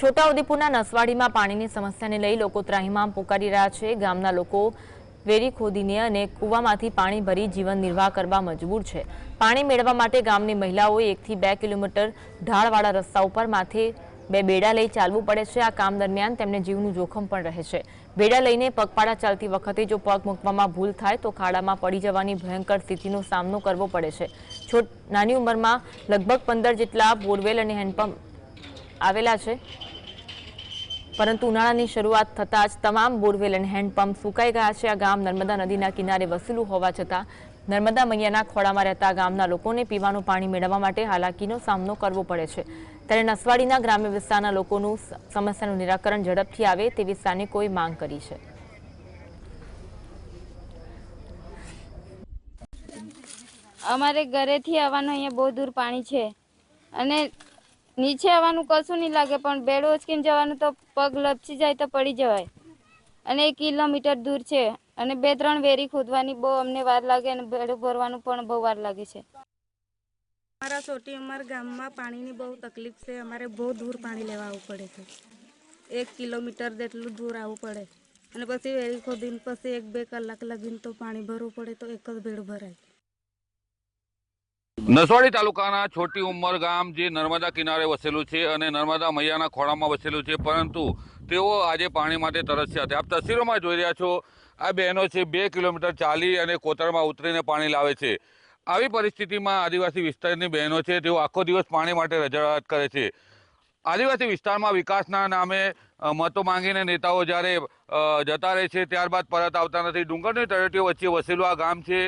છોટાઉદેપુરના નસવાડીમાં પાણીની સમસ્યાને લઈ લોકો ત્રાહીમામ પોકારી રહ્યા છે. ગામના લોકો વેરી ખોદીને અને કૂવામાંથી પાણી ભરી જીવન નિર્વાહ કરવા મજબૂર છે. પાણી મેળવવા માટે ગામની મહિલાઓએ એકથી બે કિલોમીટર ઢાળવાળા રસ્તા ઉપર માથે બે બેડા લઈ ચાલવું પડે છે. આ કામ દરમિયાન તેમને જીવનું જોખમ પણ રહે છે. બેડા લઈને પગપાળા ચાલતી વખતે જો પગ મૂકવામાં ભૂલ થાય તો ખાડામાં પડી જવાની ભયંકર સ્થિતિનો સામનો કરવો પડે છે. છોટ, નાની ઉંમરમાં લગભગ પંદર જેટલા બોરવેલ અને હેન્ડપંપ આવેલા છે. પરંતુ ઉનાળાની શરૂઆત થતાં જ તમામ બોરવેલ અને હેન્ડપંપ સુકાઈ ગયા છે. આ ગામ નર્મદા નદીના કિનારે વસેલું હોવા છતાં નર્મદા મૈયાના ખોળામાં રહેતા ગામના લોકોને પીવાનું પાણી મેળવવા માટે હાલાકીનો સામનો કરવો પડે છે. ત્યારે નસવાડીના ગ્રામ્ય વિસ્તારના લોકોનું સમસ્યાનું નિરાકરણ ઝડપથી આવે તેવી સ્થાનિકોએ માંગ કરી છે. અમારે ઘરેથી આવવાનું અહીંયા બહુ દૂર પાણી છે. અને નીચે આવવાનું કશું નહીં લાગે, પણ બેડ ઉચકીને જવાનું તો પગ લપસી જાય તો પડી જવાય. અને એક કિલોમીટર દૂર છે અને બે ત્રણ વેરી ખોદવાની બહુ અમને વાર લાગે અને બેડ ભરવાનું પણ બહુ વાર લાગે છે. અમારા સોટી અમારા ગામમાં પાણીની બહુ તકલીફ છે. અમારે બહુ દૂર પાણી લેવા આવવું પડે છે. એક કિલોમીટર જેટલું દૂર આવવું પડે. અને પછી વેરી ખોદીને પછી એક બે કલાક લગીને તો પાણી ભરવું પડે તો એક જ ભેળ ભરાય. નસવાડી તાલુકાના છોટી ઉંમર ગામ જે નર્મદા કિનારે વસેલું છે અને નર્મદા મૈયાના ખોળામાં વસેલું છે, પરંતુ તેઓ આજે પાણી માટે તરસ્યા છે. આપ તસવીરોમાં જોઈ રહ્યા છો, આ બહેનો છે, બે કિલોમીટર ચાલી અને કોતરમાં ઉતરીને પાણી લાવે છે. આવી પરિસ્થિતિમાં આદિવાસી વિસ્તારની બહેનો છે, તેઓ આખો દિવસ પાણી માટે રજૂઆત કરે છે. આદિવાસી વિસ્તારમાં વિકાસના નામે મતો માંગીને નેતાઓ જ્યારે જતા રહે છે, ત્યારબાદ પરત આવતા નથી. ડુંગરની તળેટીઓ વચ્ચે વસેલું આ ગામ છે.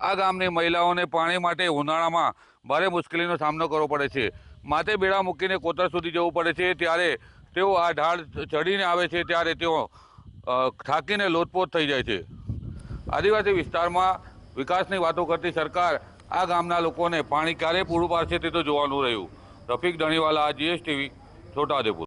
આ ગામની મહિલાઓને પાણી માટે ઉનાળામાં ભારે મુશ્કેલીનો સામનો કરવો પડે છે. માથે બેડા મૂકીને કોતર સુધી જવું પડે છે. ત્યારે તેઓ આ ઢાળ ચડીને આવે છે. ત્યારે તેઓ થાકીને લોટપોટ થઈ જાય છે. આદિવાસી વિસ્તારમાં વિકાસની વાતો કરતી સરકાર આ ગામના લોકોને પાણી ક્યારે પૂરું પાડશે તે તો જોવાનું રહ્યું. રફીક ધણીવાલા, જીએસટીવી, છોટાઉદેપુર.